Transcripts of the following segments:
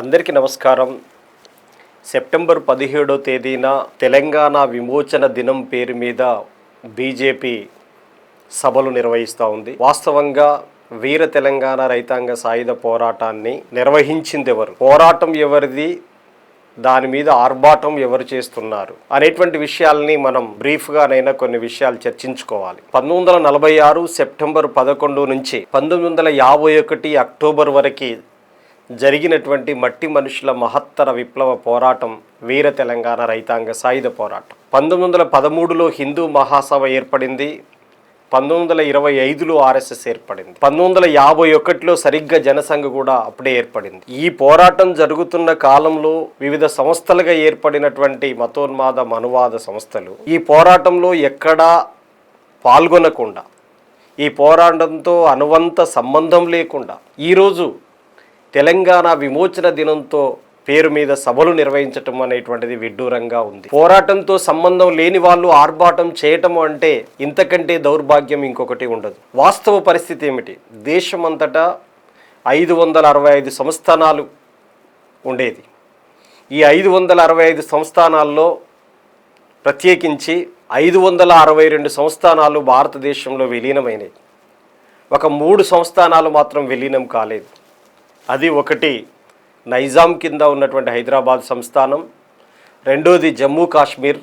అందరికీ నమస్కారం. సెప్టెంబర్ పదిహేడో తేదీన తెలంగాణ విమోచన దినం పేరు మీద బీజేపీ సభలు నిర్వహిస్తూ ఉంది. వాస్తవంగా వీర తెలంగాణ రైతాంగ సాయుధ పోరాటాన్ని నిర్వహించింది ఎవరు? పోరాటం ఎవరిది? దాని మీద ఆర్భాటం ఎవరు చేస్తున్నారు? అనేటువంటి విషయాల్ని మనం బ్రీఫ్గానైనా కొన్ని విషయాలు చర్చించుకోవాలి. పంతొమ్మిది వందల నలభై ఆరు సెప్టెంబర్ పదకొండు నుంచి పంతొమ్మిది వందల యాభై ఒకటి అక్టోబర్ వరకు జరిగినటువంటి మట్టి మనుషుల మహత్తర విప్లవ పోరాటం వీర తెలంగాణ రైతాంగ సాయుధ పోరాటం. పంతొమ్మిది వందల పదమూడులో హిందూ మహాసభ ఏర్పడింది. పంతొమ్మిది వందల ఇరవై ఐదులో ఆర్ఎస్ఎస్ ఏర్పడింది. పంతొమ్మిది వందల యాభై ఒకటిలో సరిగ్గా జనసంఘ కూడా అప్పుడే ఏర్పడింది. ఈ పోరాటం జరుగుతున్న కాలంలో వివిధ సంస్థలుగా ఏర్పడినటువంటి మతోన్మాద మనువాద సంస్థలు ఈ పోరాటంలో ఎక్కడా పాల్గొనకుండా ఈ పోరాటంతో అనువంత సంబంధం లేకుండా ఈరోజు తెలంగాణ విమోచన దినంతో పేరు మీద సభలు నిర్వహించటం అనేటువంటిది విడ్డూరంగా ఉంది. పోరాటంతో సంబంధం లేని వాళ్ళు ఆర్భాటం చేయటం అంటే ఇంతకంటే దౌర్భాగ్యం ఇంకొకటి ఉండదు. వాస్తవ పరిస్థితి ఏమిటి? దేశమంతటా ఐదు వందల అరవై ఐదు సంస్థానాలు ఉండేది. ఈ ఐదు వందల అరవై ఐదు సంస్థానాల్లో ప్రత్యేకించి ఐదు వందల అరవై రెండు సంస్థానాలు భారతదేశంలో విలీనమైనవి. ఒక మూడు సంస్థానాలు మాత్రం విలీనం కాలేదు. అది ఒకటి నైజాం కింద ఉన్నటువంటి హైదరాబాద్ సంస్థానం రెండోది జమ్మూ కాశ్మీర్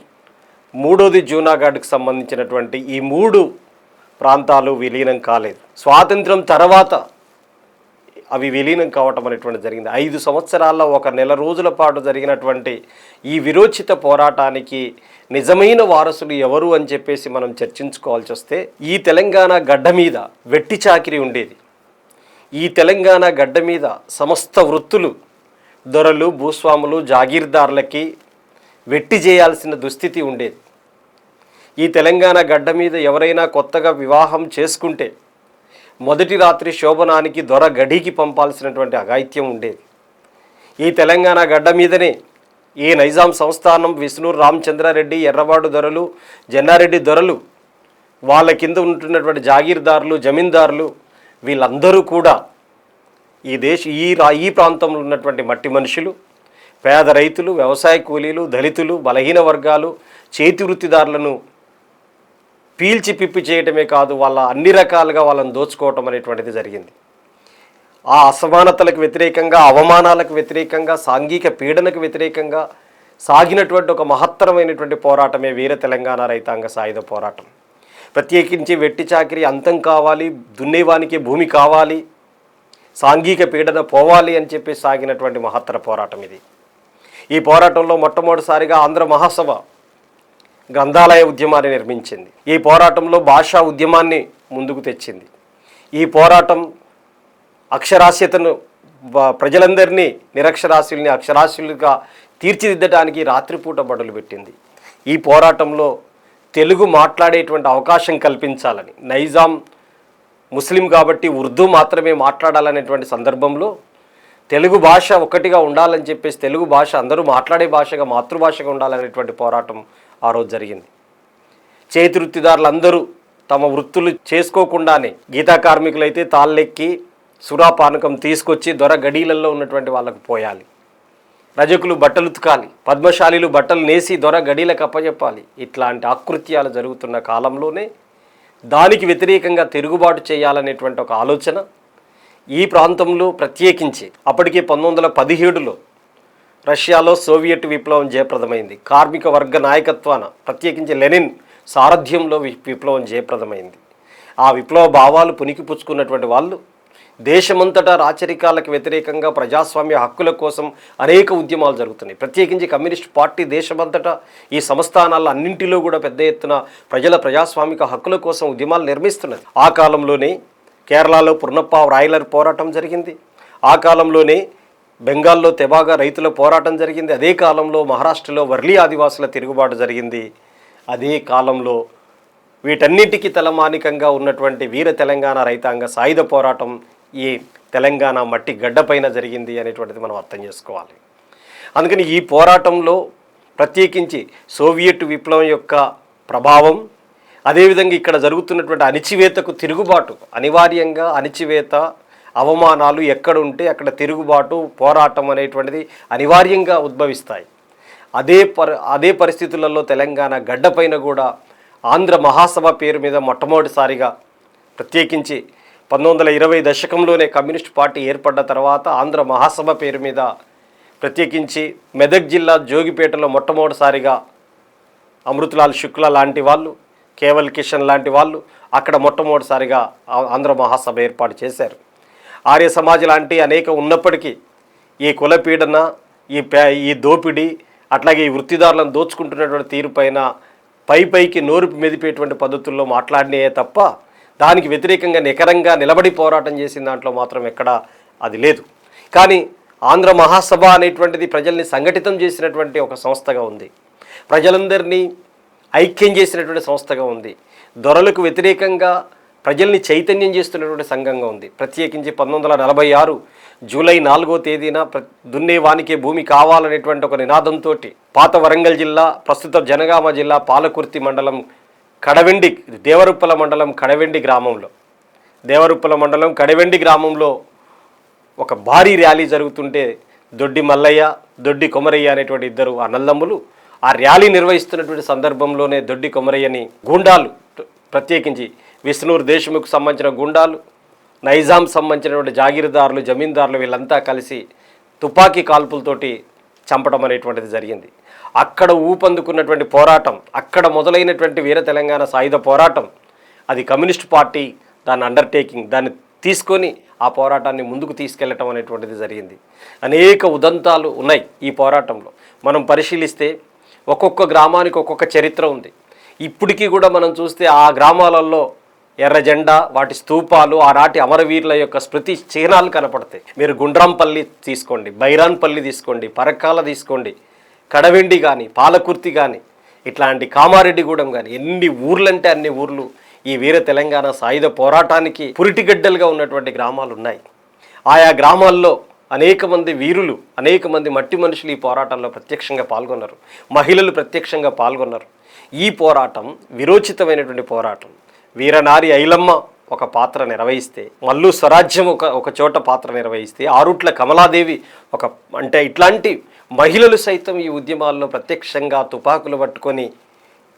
మూడోది జూనాగఢ్కి సంబంధించినటువంటి ఈ మూడు ప్రాంతాలు విలీనం కాలేదు. స్వాతంత్రం తర్వాత అవి విలీనం కావటం అనేటువంటి జరిగింది. ఐదు సంవత్సరాల్లో ఒక నెల రోజుల పాటు జరిగినటువంటి ఈ విరోచిత పోరాటానికి నిజమైన వారసులు ఎవరు అని చెప్పేసి మనం చర్చించుకోవాల్సి వస్తే ఈ తెలంగాణ గడ్డ మీద వెట్టి చాకిరి ఉండేది. ఈ తెలంగాణ గడ్డ మీద సమస్త వృత్తులు దొరలు భూస్వాములు జాగీర్దారులకి వెట్టి చేయాల్సిన దుస్థితి ఉండేది. ఈ తెలంగాణ గడ్డ మీద ఎవరైనా కొత్తగా వివాహం చేసుకుంటే మొదటి రాత్రి శోభనానికి దొర గడికి పంపాల్సినటువంటి అఘాయిత్యం ఉండేది. ఈ తెలంగాణ గడ్డ మీదనే ఈ నైజాం సంస్థానం విష్ణు రామచంద్రారెడ్డి ఎర్రవాడు దొరలు జన్నారెడ్డి దొరలు వాళ్ళ కింద ఉంటున్నటువంటి జాగీర్దారులు జమీందారులు వీళ్ళందరూ కూడా ఈ దేశ ఈ రా ఈ ప్రాంతంలో ఉన్నటువంటి మట్టి మనుషులు పేద రైతులు వ్యవసాయ కూలీలు దళితులు బలహీన వర్గాలు చేతి వృత్తిదారులను పీల్చి పిప్పి చేయటమే కాదు వాళ్ళ అన్ని రకాలుగా వాళ్ళని దోచుకోవటం అనేటువంటిది జరిగింది. ఆ అసమానతలకు వ్యతిరేకంగా అవమానాలకు వ్యతిరేకంగా సాంఘిక పీడనకు వ్యతిరేకంగా సాగినటువంటి ఒక మహత్తరమైనటువంటి పోరాటమే వీర తెలంగాణ రైతాంగ సాయుధ పోరాటం. ప్రత్యేకించి వెట్టి చాకిరి అంతం కావాలి దున్నేవానికి భూమి కావాలి సాంఘిక పీడన పోవాలి అని చెప్పి సాగినటువంటి మహత్తర పోరాటం ఇది. ఈ పోరాటంలో మొట్టమొదటిసారిగా ఆంధ్ర మహాసభ గ్రంథాలయ ఉద్యమాన్ని నిర్మించింది. ఈ పోరాటంలో భాషా ఉద్యమాన్ని ముందుకు తెచ్చింది. ఈ పోరాటం అక్షరాస్యతను ప్రజలందరినీ నిరక్షరాస్యుల్ని అక్షరాస్యులుగా తీర్చిదిద్దడానికి రాత్రిపూట బడులు పెట్టింది. ఈ పోరాటంలో తెలుగు మాట్లాడేటువంటి అవకాశం కల్పించాలని. నైజాం ముస్లిం కాబట్టి ఉర్దూ మాత్రమే మాట్లాడాలనేటువంటి సందర్భంలో తెలుగు భాష ఒకటిగా ఉండాలని చెప్పేసి తెలుగు భాష అందరూ మాట్లాడే భాషగా మాతృభాషగా ఉండాలనేటువంటి పోరాటం ఆ రోజు జరిగింది. చేతి వృత్తిదారులందరూ తమ వృత్తులు చేసుకోకుండానే గీతా కార్మికులైతే తాళ్ళెక్కి సురాపానకం తీసుకొచ్చి దొర గడీలలో ఉన్నటువంటి వాళ్ళకు పోయాలి. రజకులు బట్టలు ఉతకాలి పద్మశాలీలు బట్టలు నేసి దొర గడీలకు అప్పజెప్పాలి. ఇట్లాంటి ఆకృత్యాలు జరుగుతున్న కాలంలోనే దానికి వ్యతిరేకంగా తిరుగుబాటు చేయాలనేటువంటి ఒక ఆలోచన ఈ ప్రాంతంలో ప్రత్యేకించి అప్పటికే పంతొమ్మిది వందల పదిహేడులో రష్యాలో సోవియట్ విప్లవం జయప్రదమైంది. కార్మిక వర్గ నాయకత్వాన ప్రత్యేకించి లెనిన్ సారథ్యంలో వి- విప్లవం జయప్రదమైంది. ఆ విప్లవ భావాలు పుణికిపుచ్చుకున్నటువంటి వాళ్ళు దేశమంతటా రాచరికాలకు వ్యతిరేకంగా ప్రజాస్వామ్య హక్కుల కోసం అనేక ఉద్యమాలు జరుగుతున్నాయి. ప్రత్యేకించి కమ్యూనిస్ట్ పార్టీ దేశమంతటా ఈ సంస్థానాల అన్నింటిలో కూడా పెద్ద ఎత్తున ప్రజల ప్రజాస్వామిక హక్కుల కోసం ఉద్యమాలు నిర్మిస్తున్నది. ఆ కాలంలోనే కేరళలో పుర్నప్ప రాయలర్ పోరాటం జరిగింది. ఆ కాలంలోనే బెంగాల్లో తెబాగా రైతుల పోరాటం జరిగింది. అదే కాలంలో మహారాష్ట్రలో వర్లీ ఆదివాసుల తిరుగుబాటు జరిగింది. అదే కాలంలో వీటన్నిటికీ తలమానికంగా ఉన్నటువంటి వీర తెలంగాణ రైతాంగ సాయుధ పోరాటం ఈ తెలంగాణ మట్టి గడ్డపైన జరిగింది అనేటువంటిది మనం అర్థం చేసుకోవాలి. అందుకని ఈ పోరాటంలో ప్రత్యేకించి సోవియట్ విప్లవం యొక్క ప్రభావం అదేవిధంగా ఇక్కడ జరుగుతున్నటువంటి అణిచివేతకు తిరుగుబాటు అనివార్యంగా అణిచివేత అవమానాలు ఎక్కడ ఉంటే అక్కడ తిరుగుబాటు పోరాటం అనేటువంటిది అనివార్యంగా ఉద్భవిస్తాయి. అదే పరి అదే పరిస్థితులలో తెలంగాణ గడ్డపైన కూడా ఆంధ్ర మహాసభ పేరు మీద మొట్టమొదటిసారిగా ప్రత్యేకించి పంతొమ్మిది వందల ఇరవై దశకంలోనే కమ్యూనిస్ట్ పార్టీ ఏర్పడ్డ తర్వాత ఆంధ్ర మహాసభ పేరు మీద ప్రత్యేకించి మెదక్ జిల్లా జోగిపేటలో మొట్టమొదటిసారిగా అమృతలాల్ శుక్ల లాంటి వాళ్ళు కేవల్ కిషన్ లాంటి వాళ్ళు అక్కడ మొట్టమొదటిసారిగా ఆంధ్ర మహాసభ ఏర్పాటు చేశారు. ఆర్య సమాజ్ లాంటి అనేక ఉన్నప్పటికీ ఈ కులపీడన ఈ ఈ దోపిడీ అట్లాగే ఈ వృత్తిదారులను దోచుకుంటున్నటువంటి తీరుపైన పై పైకి నోరు మెదిపేటువంటి పద్ధతుల్లో మాట్లాడినే తప్ప దానికి వ్యతిరేకంగా నికరంగా నిలబడి పోరాటం చేసిన దాంట్లో మాత్రం ఎక్కడా అది లేదు. కానీ ఆంధ్ర మహాసభ అనేటువంటిది ప్రజల్ని సంఘటితం చేసినటువంటి ఒక సంస్థగా ఉంది. ప్రజలందరినీ ఐక్యం చేసినటువంటి సంస్థగా ఉంది. దొరలకు వ్యతిరేకంగా ప్రజల్ని చైతన్యం చేస్తున్నటువంటి సంఘంగా ఉంది. ప్రత్యేకించి పంతొమ్మిది వందల నలభై ఆరు జూలై నాలుగో తేదీన ప్ర దున్నేవానికే భూమి కావాలనేటువంటి ఒక నినాదంతో పాత వరంగల్ జిల్లా ప్రస్తుత జనగామ జిల్లా పాలకుర్తి మండలం కడవెండి దేవరుప్పల మండలం కడవెండి గ్రామంలో. దేవరుప్పల మండలం కడవెండి గ్రామంలో ఒక భారీ ర్యాలీ జరుగుతుంటే దొడ్డి మల్లయ్య దొడ్డి కొమరయ్య అనేటువంటి ఇద్దరు ఆ నల్లమ్ములు ఆ ర్యాలీ నిర్వహిస్తున్నటువంటి సందర్భంలోనే దొడ్డి కొమరయ్యని గూండాలు ప్రత్యేకించి విష్ణూరు దేశముఖ్ సంబంధించిన గుండాలు నైజాం సంబంధించినటువంటి జాగీర్దారులు జమీందారులు వీళ్ళంతా కలిసి తుపాకీ కాల్పులతోటి చంపడం అనేటువంటిది జరిగింది. అక్కడ ఊపందుకున్నటువంటి పోరాటం అక్కడ మొదలైనటువంటి వీర తెలంగాణ సాయుధ పోరాటం అది కమ్యూనిస్ట్ పార్టీ దాని అండర్టేకింగ్ దాన్ని తీసుకొని ఆ పోరాటాన్ని ముందుకు తీసుకెళ్ళటం అనేటువంటిది జరిగింది. అనేక ఉదంతాలు ఉన్నాయి ఈ పోరాటంలో. మనం పరిశీలిస్తే ఒక్కొక్క గ్రామానికి ఒక్కొక్క చరిత్ర ఉంది. ఇప్పటికీ కూడా మనం చూస్తే ఆ గ్రామాలలో ఎర్ర జెండా వాటి స్తూపాలు ఆనాటి అమరవీరుల యొక్క స్మృతి చిహ్నాలు కనపడతాయి. మీరు గుండ్రాంపల్లి తీసుకోండి బైరాన్పల్లి తీసుకోండి పరకాల తీసుకోండి. కడవెండి కానీ పాలకుర్తి కానీ ఇట్లాంటి కామారెడ్డిగూడెం కానీ ఎన్ని ఊర్లంటే అన్ని ఊర్లు ఈ వీర తెలంగాణ సాయుధ పోరాటానికి పురిటిగడ్డలుగా ఉన్నటువంటి గ్రామాలు ఉన్నాయి ఆయా గ్రామాల్లో అనేక మంది వీరులు అనేక మంది మట్టి మనుషులు ఈ పోరాటంలో ప్రత్యక్షంగా పాల్గొన్నారు. మహిళలు ప్రత్యక్షంగా పాల్గొన్నారు. ఈ పోరాటం విరోచితమైనటువంటి పోరాటం. వీరనారి ఐలమ్మ ఒక పాత్ర నిర్వహిస్తే మల్లు స్వరాజ్యం ఒక ఒక చోట పాత్ర నిర్వహిస్తే ఆరుట్ల కమలాదేవి ఒక అంటే ఇట్లాంటి మహిళలు సైతం ఈ ఉద్యమాల్లో ప్రత్యక్షంగా తుపాకులు పట్టుకొని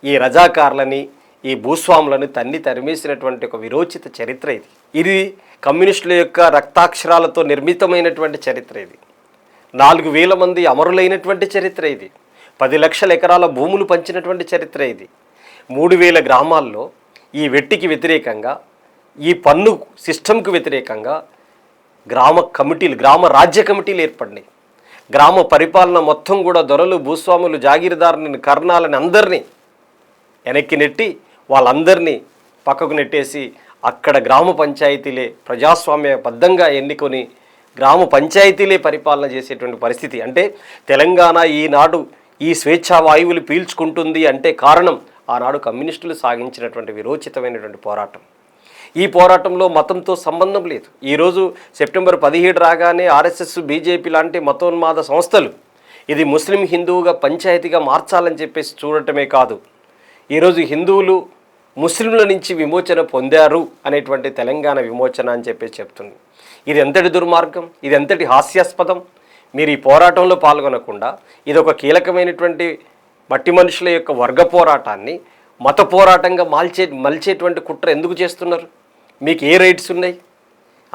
ఈ రజాకారులని ఈ భూస్వాములను తన్ని తరిమేసినటువంటి ఒక విరోచిత చరిత్ర ఇది. ఇది కమ్యూనిస్టుల యొక్క రక్తాక్షరాలతో నిర్మితమైనటువంటి చరిత్ర ఇది. నాలుగు వేల మంది అమరులైనటువంటి చరిత్ర ఇది. పది లక్షల ఎకరాల భూములు పంచినటువంటి చరిత్ర ఇది. మూడు వేల గ్రామాల్లో ఈ వెట్టికి వ్యతిరేకంగా ఈ పన్ను సిస్టమ్కు వ్యతిరేకంగా గ్రామ కమిటీలు గ్రామ రాజ్య కమిటీలు ఏర్పడినాయి. గ్రామ పరిపాలన మొత్తం కూడా దొరలు భూస్వాములు జాగీరదారుని కర్ణాలని అందరినీ వెనక్కి నెట్టి వాళ్ళందరినీ పక్కకు నెట్టేసి అక్కడ గ్రామ పంచాయతీలే ప్రజాస్వామ్య బద్ధంగా ఎన్నుకొని గ్రామ పంచాయతీలే పరిపాలన చేసేటువంటి పరిస్థితి. అంటే తెలంగాణ ఈనాడు ఈ స్వేచ్ఛా వాయువులు పీల్చుకుంటుంది అంటే కారణం ఆనాడు కమ్యూనిస్టులు సాగించినటువంటి విరోచితమైనటువంటి పోరాటం. ఈ పోరాటంలో మతంతో సంబంధం లేదు. ఈరోజు సెప్టెంబర్ పదిహేడు రాగానే ఆర్ఎస్ఎస్ బీజేపీ లాంటి మతోన్మాద సంస్థలు ఇది ముస్లిం హిందువుగా పంచాయతీగా మార్చాలని చెప్పేసి చూడటమే కాదు. ఈరోజు హిందువులు ముస్లింల నుంచి విమోచన పొందారు అనేటువంటి తెలంగాణ విమోచన అని చెప్పేసి చెప్తుంది. ఇది ఎంతటి దుర్మార్గం? ఇది ఎంతటి హాస్యాస్పదం? మీరు ఈ పోరాటంలో పాల్గొనకుండా ఇది ఒక కీలకమైనటువంటి మట్టి మనుషుల యొక్క వర్గ పోరాటాన్ని మత పోరాటంగా మాల్చే మలిచేటువంటి కుట్ర ఎందుకు చేస్తున్నారు? మీకు ఏ రైట్స్ ఉన్నాయి?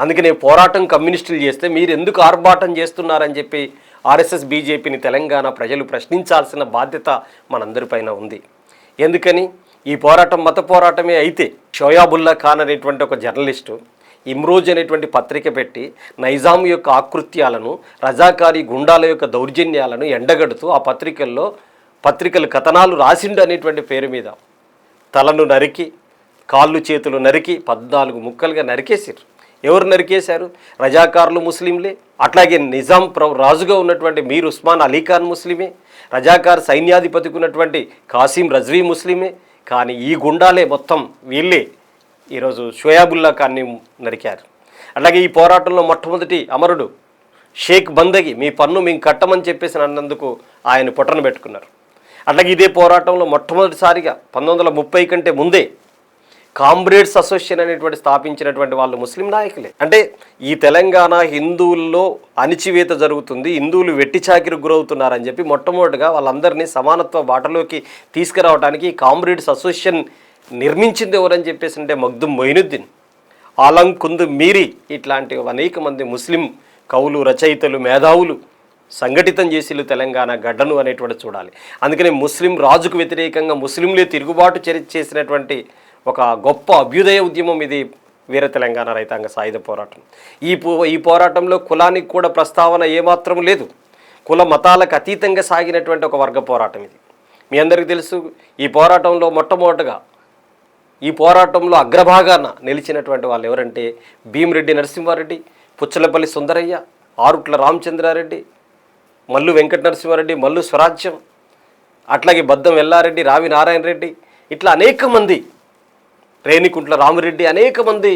అందుకనే పోరాటం కమ్యూనిస్టులు చేస్తే మీరు ఎందుకు ఆర్భాటం చేస్తున్నారని చెప్పి ఆర్ఎస్ఎస్ బీజేపీని తెలంగాణ ప్రజలు ప్రశ్నించాల్సిన బాధ్యత మనందరిపైన ఉంది. ఎందుకని? ఈ పోరాటం మత పోరాటమే అయితే షోయాబుల్లా ఖాన్ అనేటువంటి ఒక జర్నలిస్టు ఇమ్రోజ్ అనేటువంటి పత్రిక పెట్టి నైజాం యొక్క ఆకృత్యాలను రజాకారీ గుండాల యొక్క దౌర్జన్యాలను ఎండగడుతూ ఆ పత్రికల్లో పత్రికలు కథనాలు రాసిండు అనేటువంటి పేరు మీద తలను నరికి కాళ్ళు చేతులు నరికి పద్నాలుగు ముక్కలుగా నరికేసారు ఎవరు నరికేశారు? రజాకారులు ముస్లింలే. అట్లాగే నిజాం ప్ర రాజుగా ఉన్నటువంటి మీర్ ఉస్మాన్ అలీ ఖాన్ ముస్లిమే. రజాకార్ సైన్యాధిపతికి ఉన్నటువంటి కాసిం రజ్వీ ముస్లిమే. కానీ ఈ గుండాలే మొత్తం వీళ్ళే. ఈరోజు షోయాబుల్లా ఖాన్ని నరికారు. అలాగే ఈ పోరాటంలో మొట్టమొదటి అమరుడు షేక్ బందగి మీ పన్ను మేము కట్టమని చెప్పేసి అన్నందుకు ఆయన పొట్టను పెట్టుకున్నారు. అట్లాగే ఇదే పోరాటంలో మొట్టమొదటిసారిగా పంతొమ్మిది వందల ముప్పై కంటే ముందే కామ్రేడ్స్ అసోసియేషన్ అనేటువంటి స్థాపించినటువంటి వాళ్ళు ముస్లిం నాయకులే. అంటే ఈ తెలంగాణ హిందువుల్లో అణిచివేత జరుగుతుంది హిందువులు వెట్టి చాకిరి గురవుతున్నారని చెప్పి మొట్టమొదటిగా వాళ్ళందరినీ సమానత్వ బాటలోకి తీసుకురావడానికి ఈ కామ్రేడ్స్ అసోసియేషన్ నిర్మించింది ఎవరని చెప్పేసి అంటే మగ్దుం మొయినుద్దీన్. ఆలం కుందు మీరి ఇట్లాంటి అనేక మంది ముస్లిం కవులు రచయితలు మేధావులు సంఘటితం చేసిలు తెలంగాణ గడ్డను అనేటువంటి చూడాలి. అందుకనే ముస్లిం రాజుకు వ్యతిరేకంగా ముస్లింలే తిరుగుబాటు చరి చేసినటువంటి ఒక గొప్ప అభ్యుదయ ఉద్యమం ఇది వీర తెలంగాణ రైతాంగ సాయుధ పోరాటం. ఈ పో ఈ పోరాటంలో కులానికి కూడా ప్రస్తావన ఏమాత్రం లేదు. కుల మతాలకు అతీతంగా సాగినటువంటి ఒక వర్గ పోరాటం ఇది. మీ అందరికీ తెలుసు ఈ పోరాటంలో మొట్టమొదటగా ఈ పోరాటంలో అగ్రభాగాన నిలిచినటువంటి వాళ్ళు ఎవరంటే భీమిరెడ్డి నరసింహారెడ్డి పుచ్చలపల్లి సుందరయ్య ఆరుట్ల రామచంద్రారెడ్డి మల్లు వెంకట నరసింహారెడ్డి మల్లు స్వరాజ్యం అట్లాగే బద్దం ఎల్లారెడ్డి రావి నారాయణ రెడ్డి ఇట్లా అనేక మంది రేణికుంట్ల రామిరెడ్డి అనేక మంది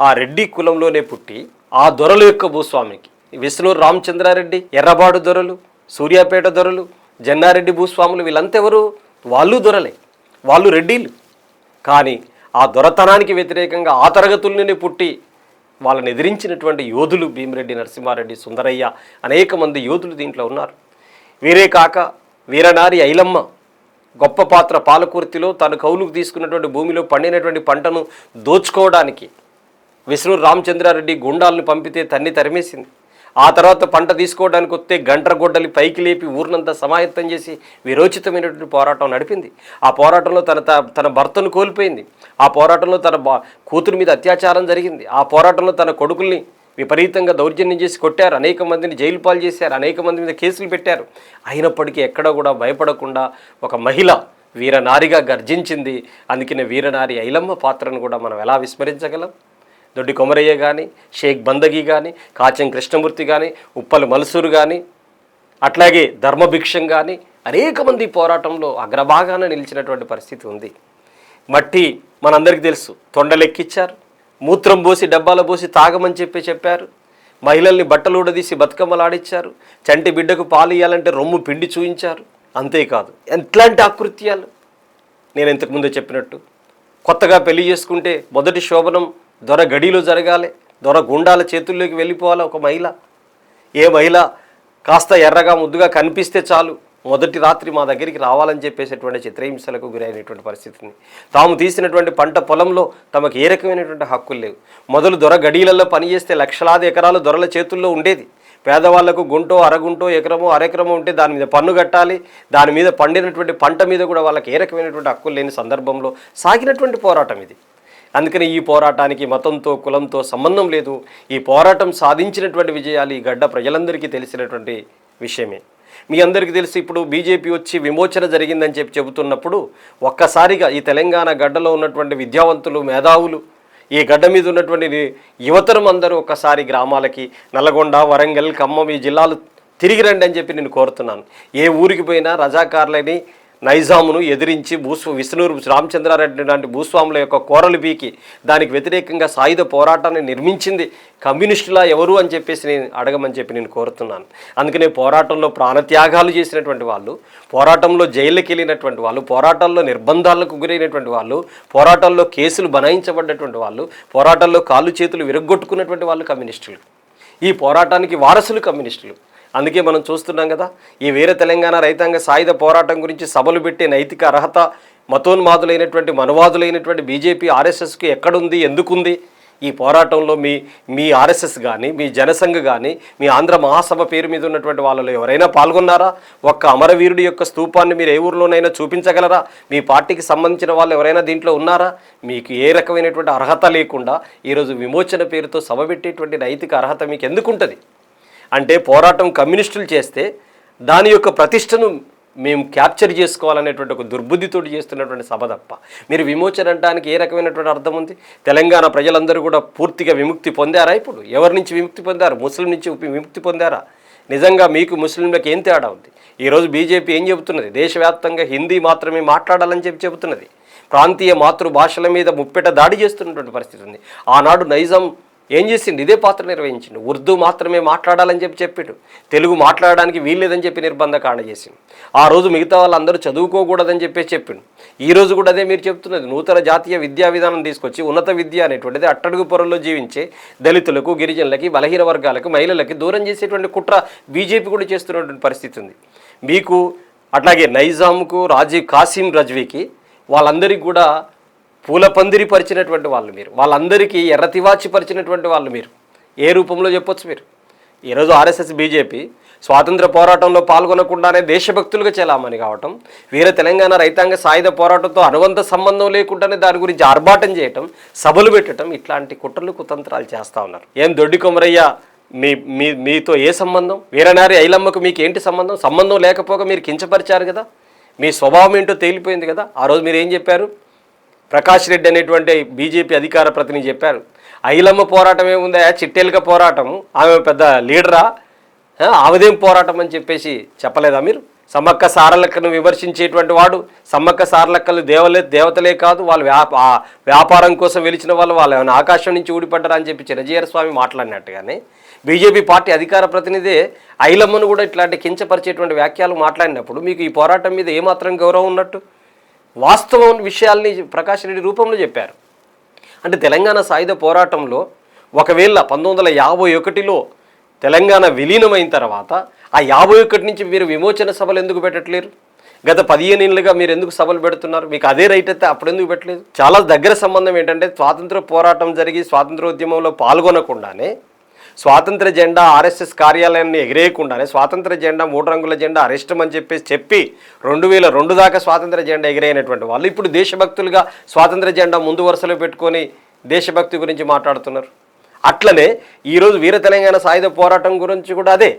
ఆ రెడ్డి కులంలోనే పుట్టి ఆ దొరల యొక్క భూస్వామికి. విష్ణూరు రామచంద్రారెడ్డి ఎర్రబాడు దొరలు సూర్యాపేట దొరలు జన్నారెడ్డి భూస్వాములు వీళ్ళంతెవరు? వాళ్ళు దొరలే. వాళ్ళు రెడ్డిలు. కానీ ఆ దొరతనానికి వ్యతిరేకంగా ఆ తరగతుల్లోనే పుట్టి వాళ్ళని ఎదిరించినటువంటి యోధులు భీమిరెడ్డి నరసింహారెడ్డి సుందరయ్య అనేక మంది యోధులు దీంట్లో ఉన్నారు. వీరే కాక వీరనారి ఐలమ్మ గొప్ప పాత్ర పాలకుర్తిలో తన కౌలుకు తీసుకున్నటువంటి భూమిలో పండినటువంటి పంటను దోచుకోవడానికి విష్ణు రామచంద్రారెడ్డి గుండాలను పంపితే తన్ని తరిమేసింది. ఆ తర్వాత పంట తీసుకోవడానికి వస్తే గంటరగొడ్డలి పైకి లేపి ఊరినంతా సమాయత్తం చేసి విరోచితమైనటువంటి పోరాటం నడిపింది. ఆ పోరాటంలో తన త- తన భర్తను కోల్పోయింది. ఆ పోరాటంలో తన బా కూతురు మీద అత్యాచారం జరిగింది. ఆ పోరాటంలో తన కొడుకుల్ని విపరీతంగా దౌర్జన్యం చేసి కొట్టారు. అనేక మందిని జైలు పాలు చేశారు. అనేక మంది మీద కేసులు పెట్టారు. అయినప్పటికీ ఎక్కడ కూడా భయపడకుండా ఒక మహిళ వీరనారిగా గర్జించింది. అందుకనే వీరనారి ఐలమ్మ పాత్రను కూడా మనం ఎలా విస్మరించగలం? దొడ్డి కొమరయ్య కానీ షేక్ బందగి కానీ కాచం కృష్ణమూర్తి కానీ ఉప్పల మల్సూరు కానీ అట్లాగే ధర్మభిక్షం కానీ అనేక మంది పోరాటంలో అగ్రభాగాన నిలిచినటువంటి పరిస్థితి ఉంది. మట్టి మనందరికీ తెలుసు. తొండలెక్కిచ్చారు. మూత్రం పోసి డబ్బాల పోసి తాగమని చెప్పి చెప్పారు. మహిళల్ని బట్టలుడదీసి బతుకమ్మలాడిచ్చారు చంటి బిడ్డకు పాలు ఇవ్వాలంటే రొమ్ము పిండి చూయించారు. అంతేకాదు ఎట్లాంటి ఆకృత్యాలు? నేను ఇంతకుముందే చెప్పినట్టు కొత్తగా పెళ్ళి చేసుకుంటే మొదటి శోభనం దొర గడిలో జరగాలి దొర గుండాల చేతుల్లోకి వెళ్ళిపోవాలి ఒక మహిళ? ఏ మహిళ కాస్త ఎర్రగా ముద్దుగా కనిపిస్తే చాలు. మొదటి రాత్రి మా దగ్గరికి రావాలని చెప్పేసేటువంటి చిత్రహింసలకు గురైనటువంటి పరిస్థితిని. తాము తీసినటువంటి పంట పొలంలో తమకు ఏ రకమైనటువంటి హక్కులు లేవు. మొదలు దొర గడీలలో పనిచేస్తే లక్షలాది ఎకరాలు దొరల చేతుల్లో ఉండేది. పేదవాళ్ళకు గుంటో అరగుంటో ఎకరమో అరెకరమో ఉంటే దాని మీద పన్ను కట్టాలి. దాని మీద పండినటువంటి పంట మీద కూడా వాళ్ళకి ఏ రకమైనటువంటి హక్కులు లేని సందర్భంలో సాగినటువంటి పోరాటం ఇది. అందుకని ఈ పోరాటానికి మతంతో కులంతో సంబంధం లేదు. ఈ పోరాటం సాధించినటువంటి విజయాలు ఈ గడ్డ ప్రజలందరికీ తెలిసినటువంటి విషయమే. మీ అందరికీ తెలిసి ఇప్పుడు బీజేపీ వచ్చి విమోచన జరిగిందని చెప్పి చెబుతున్నప్పుడు ఒక్కసారిగా ఈ తెలంగాణ గడ్డలో ఉన్నటువంటి విద్యావంతులు మేధావులు ఈ గడ్డ మీద ఉన్నటువంటి యువతరం అందరూ ఒక్కసారి గ్రామాలకి నల్గొండ వరంగల్ ఖమ్మం ఈ జిల్లాలు తిరిగి రండి అని చెప్పి నేను కోరుతున్నాను. ఏ ఊరికి పోయినా రజాకారులని నైజామును ఎదిరించి భూస్వ విష్ణూరు రామచంద్రారెడ్డి లాంటి భూస్వాముల యొక్క కోరలు పీకి దానికి వ్యతిరేకంగా సాయుధ పోరాటాన్ని నిర్మించింది కమ్యూనిస్టులా ఎవరు అని చెప్పేసి నేను అడగమని చెప్పి నేను కోరుతున్నాను. అందుకనే పోరాటంలో ప్రాణత్యాగాలు చేసినటువంటి వాళ్ళు పోరాటంలో జైళ్ళకి వెళ్ళినటువంటి వాళ్ళు పోరాటాల్లో నిర్బంధాలకు గురైనటువంటి వాళ్ళు పోరాటాల్లో కేసులు బనాయించబడ్డటువంటి వాళ్ళు పోరాటాల్లో కాళ్ళు చేతులు విరగ్గొట్టుకున్నటువంటి వాళ్ళు కమ్యూనిస్టులు. ఈ పోరాటానికి వారసులు కమ్యూనిస్టులు. అందుకే మనం చూస్తున్నాం కదా ఈ వీర తెలంగాణ రైతాంగ సాయుధ పోరాటం గురించి సభలు పెట్టే నైతిక అర్హత మతోన్మాదులైనటువంటి మనవాదులైనటువంటి బీజేపీ ఆర్ఎస్ఎస్కి ఎక్కడుంది ఎందుకుంది? ఈ పోరాటంలో మీ మీ ఆర్ఎస్ఎస్ కానీ మీ జనసంఘ కానీ మీ ఆంధ్ర మహాసభ పేరు మీద ఉన్నటువంటి వాళ్ళలో ఎవరైనా పాల్గొన్నారా? ఒక్క అమరవీరుడి యొక్క స్తూపాన్ని మీరు ఏ ఊరిలోనైనా చూపించగలరా? మీ పార్టీకి సంబంధించిన వాళ్ళు ఎవరైనా దీంట్లో ఉన్నారా? మీకు ఏ రకమైనటువంటి అర్హత లేకుండా ఈరోజు విమోచన పేరుతో సభ పెట్టేటువంటి నైతిక అర్హత మీకు ఎందుకు ఉంటుంది అంటే పోరాటం కమ్యూనిస్టులు చేస్తే దాని యొక్క ప్రతిష్టను మేము క్యాప్చర్ చేసుకోవాలనేటువంటి ఒక దుర్బుద్ధితో చేస్తున్నటువంటి సభ తప్ప. మీరు విమోచన అంటానికి ఏ రకమైనటువంటి అర్థం ఉంది? తెలంగాణ ప్రజలందరూ కూడా పూర్తిగా విముక్తి పొందారా ఇప్పుడు? ఎవరి నుంచి విముక్తి పొందారు? ముస్లిం నుంచి విముక్తి పొందారా? నిజంగా మీకు ముస్లింలకు ఏం తేడా ఉంది? ఈరోజు బీజేపీ ఏం చెబుతున్నది? దేశవ్యాప్తంగా హిందీ మాత్రమే మాట్లాడాలని చెప్పి చెబుతున్నది. ప్రాంతీయ మాతృభాషల మీద ముప్పెట దాడి చేస్తున్నటువంటి పరిస్థితి ఉంది. ఆనాడు నైజాం ఏం చేసిండు? ఇదే పాత్ర నిర్వహించిండు. ఉర్దూ మాత్రమే మాట్లాడాలని చెప్పి చెప్పిండు. తెలుగు మాట్లాడడానికి వీల్లేదని చెప్పి నిర్బంధ కాండ చేసిండు. ఆ రోజు మిగతా వాళ్ళందరూ చదువుకోకూడదని చెప్పేసి చెప్పిండు. ఈ రోజు కూడా అదే మీరు చెప్తున్నది. నూతన జాతీయ విద్యా విధానం తీసుకొచ్చి ఉన్నత విద్య అనేటువంటిది అట్టడుగు పొరల్లో జీవించే దళితులకు గిరిజనులకి బలహీన వర్గాలకు మహిళలకి దూరం చేసేటువంటి కుట్ర బీజేపీ కూడా చేస్తున్నటువంటి పరిస్థితి ఉంది. మీకు అట్లాగే నైజాంకు రాజీవ్ కాసిం రజ్వీకి వాళ్ళందరికీ కూడా పూల పందిరి పరిచినటువంటి వాళ్ళు మీరు. వాళ్ళందరికీ ఎర్రతివాచి పరిచినటువంటి వాళ్ళు మీరు. ఏ రూపంలో చెప్పొచ్చు మీరు? ఈరోజు ఆర్ఎస్ఎస్ బీజేపీ స్వాతంత్ర పోరాటంలో పాల్గొనకుండానే దేశభక్తులుగా చెలామణి కావటం వీర తెలంగాణ రైతాంగ సాయుధ పోరాటంతో అనుబంధ సంబంధం లేకుండానే దాని గురించి ఆర్భాటం చేయటం సభలు పెట్టడం ఇట్లాంటి కుట్రలు కుతంత్రాలు చేస్తూ ఉన్నారు. ఏం దొడ్డి కొమరయ్య మీ మీ మీతో ఏ సంబంధం? వీరనారి ఐలమ్మకు మీకు ఏంటి సంబంధం? సంబంధం లేకపోగా మీరు కించపరిచారు కదా? మీ స్వభావం ఏంటో తేలిపోయింది కదా? ఆ రోజు మీరు ఏం చెప్పారు? ప్రకాష్ రెడ్డి అనేటువంటి బీజేపీ అధికార ప్రతినిధి చెప్పారు. ఐలమ్మ పోరాటం ఏముందా చిట్టేలిక పోరాటం. ఆమె పెద్ద లీడరా? ఆ, ఆమెదేం పోరాటం అని చెప్పేసి చెప్పలేదా మీరు? సమ్మక్క సారలక్కను విమర్శించేటువంటి వాడు సమ్మక్క సారలక్కలు దేవలే దేవతలే కాదు వాళ్ళు వ్యాప వ్యాపారం కోసం వెలిచిన వాళ్ళు వాళ్ళు ఏమైనా ఆకాశం నుంచి ఊడిపడ్డారా అని చెప్పి చిరజీయర స్వామి మాట్లాడినట్టుగానే బీజేపీ పార్టీ అధికార ప్రతినిధే ఐలమ్మను కూడా ఇట్లాంటి కించపరిచేటువంటి వ్యాఖ్యలు మాట్లాడినప్పుడు మీకు ఈ పోరాటం మీద ఏమాత్రం గౌరవం ఉన్నట్టు? వాస్తవం విషయాల్ని ప్రకాష్ రెడ్డి రూపంలో చెప్పారు. అంటే తెలంగాణ సాయుధ పోరాటంలో ఒకవేళ పంతొమ్మిది వందల యాభై ఒకటిలో తెలంగాణ విలీనమైన తర్వాత ఆ యాభై ఒకటి నుంచి మీరు విమోచన సభలు ఎందుకు పెట్టట్లేరు? గత పదిహేను ఏళ్ళుగా మీరు ఎందుకు సభలు పెడుతున్నారు? మీకు అదే రైట్ అయితే అప్పుడు ఎందుకు పెట్టలేదు? చాలా దగ్గర సంబంధం ఏంటంటే స్వాతంత్ర పోరాటం జరిగి స్వాతంత్రోద్యమంలో పాల్గొనకుండానే స్వాతంత్ర జెండా ఆర్ఎస్ఎస్ కార్యాలయాన్ని ఎగిరేయకుండానే స్వాతంత్ర జెండా మూడు రంగుల జెండా అరిష్టం అని చెప్పేసి చెప్పి రెండు వేల రెండు దాకా స్వాతంత్ర జెండా ఎగిరైనటువంటి వాళ్ళు. ఇప్పుడు దేశభక్తులుగా స్వాతంత్ర జెండా ముందు వరుసలో పెట్టుకొని దేశభక్తి గురించి మాట్లాడుతున్నారు. అట్లనే ఈరోజు వీర తెలంగాణ సాయుధ పోరాటం గురించి కూడా అదే.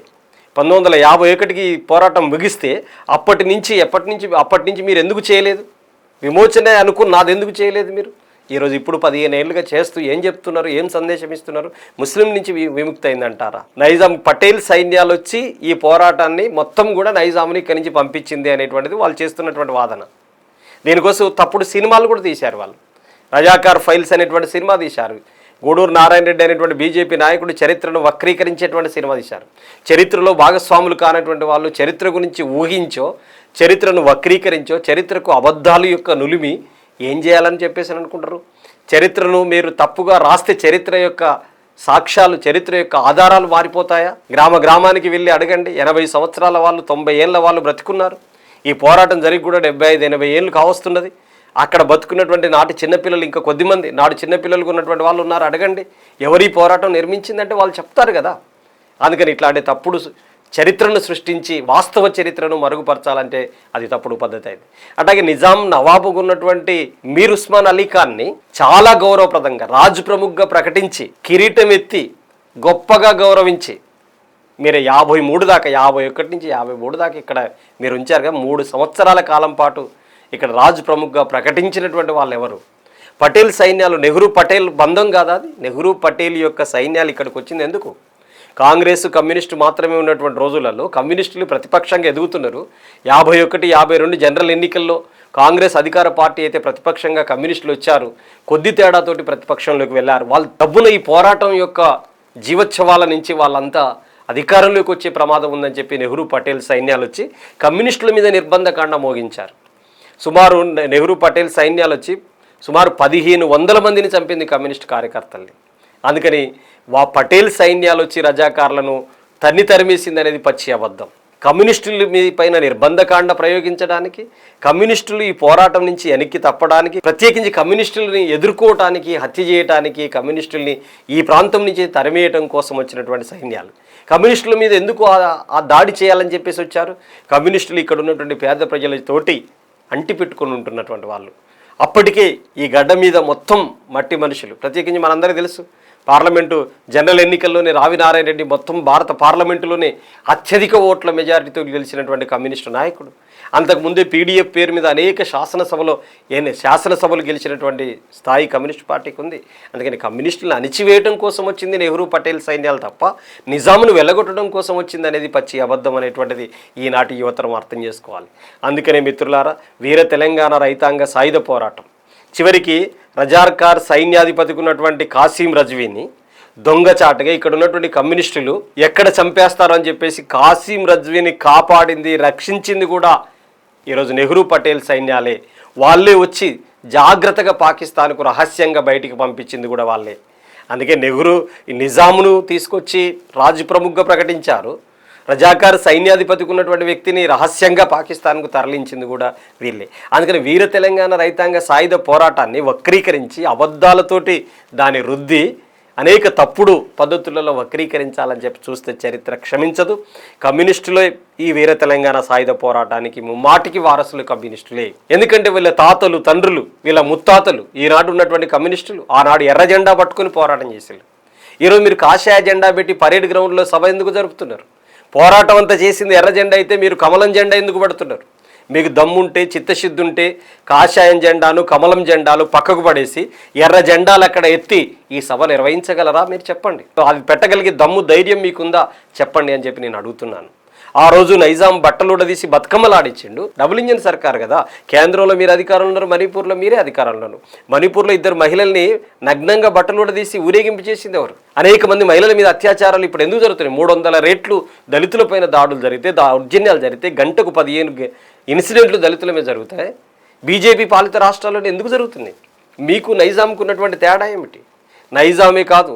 పంతొమ్మిది వందల యాభై ఒకటికి పోరాటం ముగిస్తే అప్పటి నుంచి ఎప్పటి నుంచి అప్పటి నుంచి మీరు ఎందుకు చేయలేదు? విమోచనే అనుకుని నాది ఎందుకు చేయలేదు మీరు? ఈరోజు ఇప్పుడు పదిహేను ఏళ్ళుగా చేస్తూ ఏం చెప్తున్నారు ఏం సందేశం ఇస్తున్నారు? ముస్లిం నుంచి విముక్తి అయిందంటారా నైజాం పటేల్ సైన్యాలు వచ్చి ఈ పోరాటాన్ని మొత్తం కూడా నైజాంని ఇక్కడి నుంచి పంపించింది అనేటువంటిది వాళ్ళు చేస్తున్నటువంటి వాదన. దీనికోసం తప్పుడు సినిమాలు కూడా తీశారు వాళ్ళు. రజాకార్ ఫైల్స్ అనేటువంటి సినిమా తీశారు. గూడూరు నారాయణ రెడ్డి అనేటువంటి బీజేపీ నాయకుడు చరిత్రను వక్రీకరించేటువంటి సినిమా తీశారు. చరిత్రలో భాగస్వాములు కానటువంటి వాళ్ళు చరిత్ర గురించి ఊహించో చరిత్రను వక్రీకరించో చరిత్రకు అబద్ధాలు యొక్క నులిమి ఏం చేయాలని చెప్పేసి అనుకుంటారు? చరిత్రను మీరు తప్పుగా రాస్తే చరిత్ర యొక్క సాక్ష్యాలు చరిత్ర యొక్క ఆధారాలు మారిపోతాయా గ్రామ గ్రామానికి వెళ్ళి అడగండి. ఎనభై సంవత్సరాల వాళ్ళు తొంభై ఏళ్ళ వాళ్ళు బ్రతుకున్నారు. ఈ పోరాటం జరిగి కూడా డెబ్బై ఐదు ఎనభై ఏళ్ళు కావస్తున్నది. అక్కడ బతుకున్నటువంటి నాటి చిన్నపిల్లలు ఇంకా కొద్దిమంది నాటి చిన్నపిల్లలకు ఉన్నటువంటి వాళ్ళు ఉన్నారు. అడగండి. ఎవరి పోరాటం నిర్మించిందంటే వాళ్ళు చెప్తారు కదా. అందుకని ఇట్లాంటి తప్పుడు చరిత్రను సృష్టించి వాస్తవ చరిత్రను మరుగుపరచాలంటే అది తప్పుడు పద్ధతి అయింది. అట్లాగే నిజాం నవాబుకు ఉన్నటువంటి మీర్ ఉస్మాన్ అలీ ఖాన్ని చాలా గౌరవప్రదంగా రాజు ప్రముఖ్గా ప్రకటించి కిరీటం ఎత్తి గొప్పగా గౌరవించి మీరు యాభై మూడు దాకా యాభై ఒకటి నుంచి యాభై మూడు దాకా ఇక్కడ మీరు ఉంచారుగా మూడు సంవత్సరాల కాలం పాటు ఇక్కడ రాజు ప్రముఖ్గా ప్రకటించినటువంటి వాళ్ళు ఎవరు? పటేల్ సైన్యాలు నెహ్రూ పటేల్ బంధం కాదా అది? నెహ్రూ పటేల్ యొక్క సైన్యాలు ఇక్కడికి వచ్చింది ఎందుకు? కాంగ్రెస్ కమ్యూనిస్టు మాత్రమే ఉన్నటువంటి రోజులలో కమ్యూనిస్టులు ప్రతిపక్షంగా ఎదుగుతున్నారు. యాభై ఒకటి యాభై రెండు జనరల్ ఎన్నికల్లో కాంగ్రెస్ అధికార పార్టీ అయితే ప్రతిపక్షంగా కమ్యూనిస్టులు వచ్చారు. కొద్ది తేడాతోటి ప్రతిపక్షంలోకి వెళ్ళారు. వాళ్ళు డబ్బున ఈ పోరాటం యొక్క జీవోత్సవాల నుంచి వాళ్ళంతా అధికారంలోకి వచ్చే ప్రమాదం ఉందని చెప్పి నెహ్రూ పటేల్ సైన్యాలు వచ్చి కమ్యూనిస్టుల మీద నిర్బంధకాండ మోగించారు. సుమారు నెహ్రూ పటేల్ సైన్యాలు వచ్చి సుమారు పదిహేను వందల మందిని చంపింది కమ్యూనిస్ట్ కార్యకర్తల్ని. అందుకని వా పటేల్ సైన్యాలు వచ్చి రజాకారులను తన్ని తరిమేసింది అనేది పచ్చి అబద్ధం. కమ్యూనిస్టుల మీ పైన నిర్బంధకాండ ప్రయోగించడానికి కమ్యూనిస్టులు ఈ పోరాటం నుంచి వెనక్కి తప్పడానికి ప్రత్యేకించి కమ్యూనిస్టులని ఎదుర్కోవటానికి హత్య చేయటానికి కమ్యూనిస్టుల్ని ఈ ప్రాంతం నుంచి తరిమేయటం కోసం వచ్చినటువంటి సైన్యాలు. కమ్యూనిస్టుల మీద ఎందుకు ఆ- దాడి చేయాలని చెప్పేసి వచ్చారు? కమ్యూనిస్టులు ఇక్కడ ఉన్నటువంటి పేద ప్రజలతోటి అంటిపెట్టుకుని ఉంటున్నటువంటి వాళ్ళు. అప్పటికే ఈ గడ్డ మీద మొత్తం మట్టి మనుషులు. ప్రత్యేకించి మనందరికీ తెలుసు పార్లమెంటు జనరల్ ఎన్నికల్లోనే రావి నారాయణ రెడ్డి మొత్తం భారత పార్లమెంటులోనే అత్యధిక ఓట్ల మెజారిటీతో గెలిచినటువంటి కమ్యూనిస్టు నాయకుడు. అంతకుముందే పీడీఎఫ్ పేరు మీద అనేక శాసనసభలో ఏ శాసనసభలు గెలిచినటువంటి స్థాయి కమ్యూనిస్ట్ పార్టీకి ఉంది. అందుకని కమ్యూనిస్టులను అణిచివేయడం కోసం వచ్చింది నెహ్రూ పటేల్ సైన్యాలు తప్ప నిజామును వెళ్ళగొట్టడం కోసం వచ్చింది అనేది పచ్చి అబద్ధం అనేటువంటిది ఈనాటి యువతరం అర్థం చేసుకోవాలి. అందుకనే మిత్రులారా వీర తెలంగాణ రైతాంగ సాయుధ పోరాటం. చివరికి రజార్కార్ సైన్యాధిపతికి ఉన్నటువంటి కాసిం రజ్వీని దొంగచాటుగా ఇక్కడ ఉన్నటువంటి కమ్యూనిస్టులు ఎక్కడ చంపేస్తారో అని చెప్పేసి కాసిం రజ్వీని కాపాడింది రక్షించింది కూడా ఈరోజు నెహ్రూ పటేల్ సైన్యాలే. వాళ్ళే వచ్చి జాగ్రత్తగా పాకిస్తాన్కు రహస్యంగా బయటికి పంపించింది కూడా వాళ్ళే. అందుకే నెహ్రూ ఈ నిజామును తీసుకొచ్చి రాజు ప్రముఖగా ప్రకటించారు. రజాకార్ సైన్యాధిపతికి ఉన్నటువంటి వ్యక్తిని రహస్యంగా పాకిస్తాన్కు తరలించింది కూడా వీళ్ళే. అందుకని వీర తెలంగాణ రైతాంగ సాయుధ పోరాటాన్ని వక్రీకరించి అబద్ధాలతోటి దాని రుద్ది అనేక తప్పుడు పద్ధతులలో వక్రీకరించాలని చెప్పి చూస్తే చరిత్ర క్షమించదు. కమ్యూనిస్టులే ఈ వీర తెలంగాణ సాయుధ పోరాటానికి ముమ్మాటికి వారసులు కమ్యూనిస్టులే. ఎందుకంటే వీళ్ళ తాతలు తండ్రులు వీళ్ళ ముత్తాతలు ఈనాడు ఉన్నటువంటి కమ్యూనిస్టులు ఆనాడు ఎర్ర జెండా పట్టుకుని పోరాటం చేశారు ఈరోజు మీరు కాషాయ జెండా పెట్టి పరేడ్ గ్రౌండ్లో సభ ఎందుకు జరుపుతున్నారు? పోరాటం అంతా చేసింది ఎర్ర జెండా అయితే మీరు కమలం జెండా ఎందుకు పడుతున్నారు? మీకు దమ్ముంటే చిత్తశుద్ధి ఉంటే కాషాయం జెండాను కమలం జెండాలు పక్కకు పడేసి ఎర్ర జెండాలు అక్కడ ఎత్తి ఈ సభ నిర్వహించగలరా? మీరు చెప్పండి. అది పెట్టగలిగే దమ్ము ధైర్యం మీకుందా? చెప్పండి అని చెప్పి నేను అడుగుతున్నాను. ఆ రోజు నైజాం బట్టలు ఉడదీసి బతుకమ్మలాడిచ్చిండు. డబుల్ ఇంజన్ సర్కార్ కదా. కేంద్రంలో మీరు అధికారంలో ఉన్నారు మణిపూర్లో మీరే అధికారంలో ఉన్నారు. మణిపూర్లో ఇద్దరు మహిళల్ని నగ్నంగా బట్టలు ఉడదీసి ఊరేగింపు చేసింది ఎవరు? అనేక మంది మహిళల మీద అత్యాచారాలు ఇప్పుడు ఎందుకు జరుగుతున్నాయి? మూడు వందల రేట్లు దళితులపైన దాడులు జరిగితే దౌర్జన్యాలు జరిగితే గంటకు పదిహేను ఇన్సిడెంట్లు దళితుల మీద జరుగుతాయి. బీజేపీ పాలిత రాష్ట్రాల్లో ఎందుకు జరుగుతుంది? మీకు నైజాంకు ఉన్నటువంటి తేడా ఏమిటి? నైజామే కాదు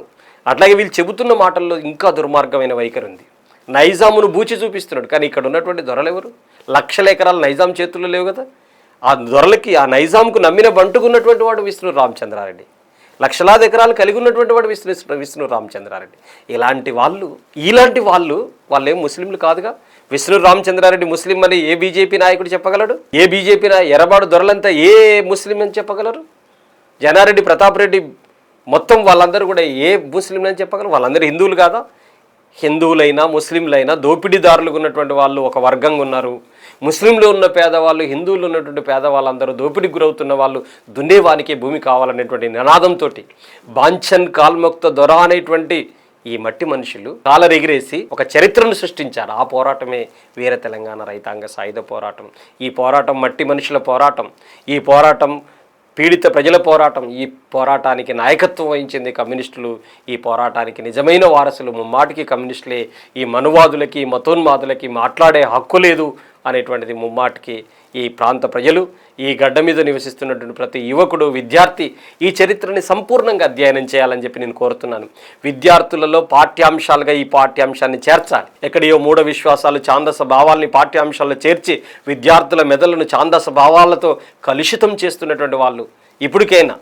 అట్లాగే వీళ్ళు చెబుతున్న మాటల్లో ఇంకా దుర్మార్గమైన వైఖరి ఉంది. నైజామును బూచి చూపిస్తున్నాడు కానీ ఇక్కడ ఉన్నటువంటి దొరలెవరు లక్షల ఎకరాలు నైజాం చేతుల్లో లేవు కదా. ఆ దొరలకి ఆ నైజాంకు నమ్మిన బంటుకున్నటువంటి వాడు విష్ణు రామచంద్రారెడ్డి. లక్షలాది ఎకరాలు కలిగి ఉన్నటువంటి వాడు విష్ణు విష్ణు రామచంద్రారెడ్డి. ఇలాంటి వాళ్ళు ఇలాంటి వాళ్ళు వాళ్ళేం ముస్లింలు కాదుగా? విష్ణు రామచంద్రారెడ్డి ముస్లిం అని ఏ బీజేపీ నాయకుడు చెప్పగలడు? ఏ బీజేపీ నా ఎర్రబాడు దొరలంతా ఏ ముస్లిం అని చెప్పగలరు? జనారెడ్డి ప్రతాప్ రెడ్డి మొత్తం వాళ్ళందరూ కూడా ఏ ముస్లింలు అని చెప్పగలరు? వాళ్ళందరూ హిందువులు కాదా? హిందువులైనా ముస్లింలైనా దోపిడీదారులుగా ఉన్నటువంటి వాళ్ళు ఒక వర్గంగా ఉన్నారు. ముస్లింలు ఉన్న పేదవాళ్ళు హిందువులు ఉన్నటువంటి పేదవాళ్ళందరూ దోపిడీకి గురవుతున్న వాళ్ళు దున్నేవానికి భూమి కావాలనేటువంటి నినాదంతో బాంఛన్ కాల్ముక్త దొర అనేటువంటి ఈ మట్టి మనుషులు కాలరెగిరేసి ఒక చరిత్రను సృష్టించారు. ఆ పోరాటమే వీర తెలంగాణ రైతాంగ సాయుధ పోరాటం. ఈ పోరాటం మట్టి మనుషుల పోరాటం. ఈ పోరాటం పీడిత ప్రజల పోరాటం. ఈ పోరాటానికి నాయకత్వం వహించింది కమ్యూనిస్టులు. ఈ పోరాటానికి నిజమైన వారసులు. ముమ్మాటికి కమ్యూనిస్టులే. ఈ మనువాదులకి మతోన్మాదులకి మాట్లాడే హక్కు లేదు. అనేటువంటిది ముమ్మాటికి ఈ ప్రాంత ప్రజలు ఈ గడ్డ మీద నివసిస్తున్నటువంటి ప్రతి యువకుడు విద్యార్థి ఈ చరిత్రని సంపూర్ణంగా అధ్యయనం చేయాలని చెప్పి నేను కోరుతున్నాను. విద్యార్థులలో పాఠ్యాంశాలుగా ఈ పాఠ్యాంశాన్ని చేర్చాలి. ఎక్కడియో మూఢ విశ్వాసాలు ఛాందస భావాల్ని పాఠ్యాంశాల్లో చేర్చి విద్యార్థుల మెదళ్ళను ఛాందస భావాలతో కలుషితం చేస్తున్నటువంటి వాళ్ళు ఇప్పటికైనా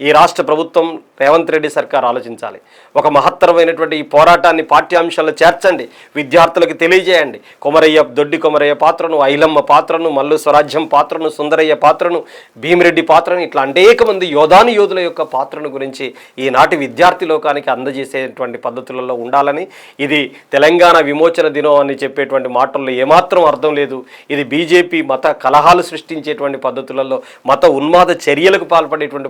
ఈ రాష్ట్ర ప్రభుత్వం రేవంత్ రెడ్డి సర్కార్ ఆలోచించాలి. ఒక మహత్తరమైనటువంటి ఈ పోరాటాన్ని పాఠ్యాంశాల్లో చేర్చండి. విద్యార్థులకు తెలియజేయండి. కొమరయ్య దొడ్డి కొమరయ్య పాత్రను ఐలమ్మ పాత్రను మల్లు స్వరాజ్యం పాత్రను సుందరయ్య పాత్రను భీమిరెడ్డి పాత్రను ఇట్లా అనేక మంది యోధాను యోధుల యొక్క పాత్రను గురించి ఈనాటి విద్యార్థి లోకానికి అందజేసేటువంటి పద్ధతులలో ఉండాలని ఇది తెలంగాణ విమోచన దినం అని చెప్పేటువంటి మాటల్లో ఏమాత్రం అర్థం లేదు. ఇది బీజేపీ మత కలహాలు సృష్టించేటువంటి పద్ధతులలో మత ఉన్మాద చర్యలకు పాల్పడేటువంటి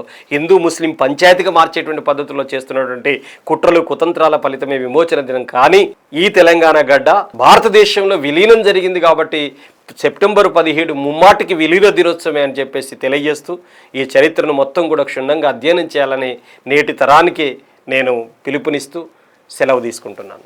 పద్ధతుల్లో హిందూ ముస్లిం పంచాయతీగా మార్చేటువంటి పద్ధతుల్లో చేస్తున్నటువంటి కుట్రలు కుతంత్రాల ఫలితమే విమోచన దినం. కానీ ఈ తెలంగాణ గడ్డ భారతదేశంలో విలీనం జరిగింది కాబట్టి సెప్టెంబర్ పదిహేడు ముమ్మాటికి విలీన దినోత్సవమే అని చెప్పేసి తెలియజేస్తూ ఈ చరిత్రను మొత్తం కూడా క్షుణ్ణంగా అధ్యయనం చేయాలని నేటి తరానికి నేను పిలుపునిస్తూ సెలవు తీసుకుంటున్నాను.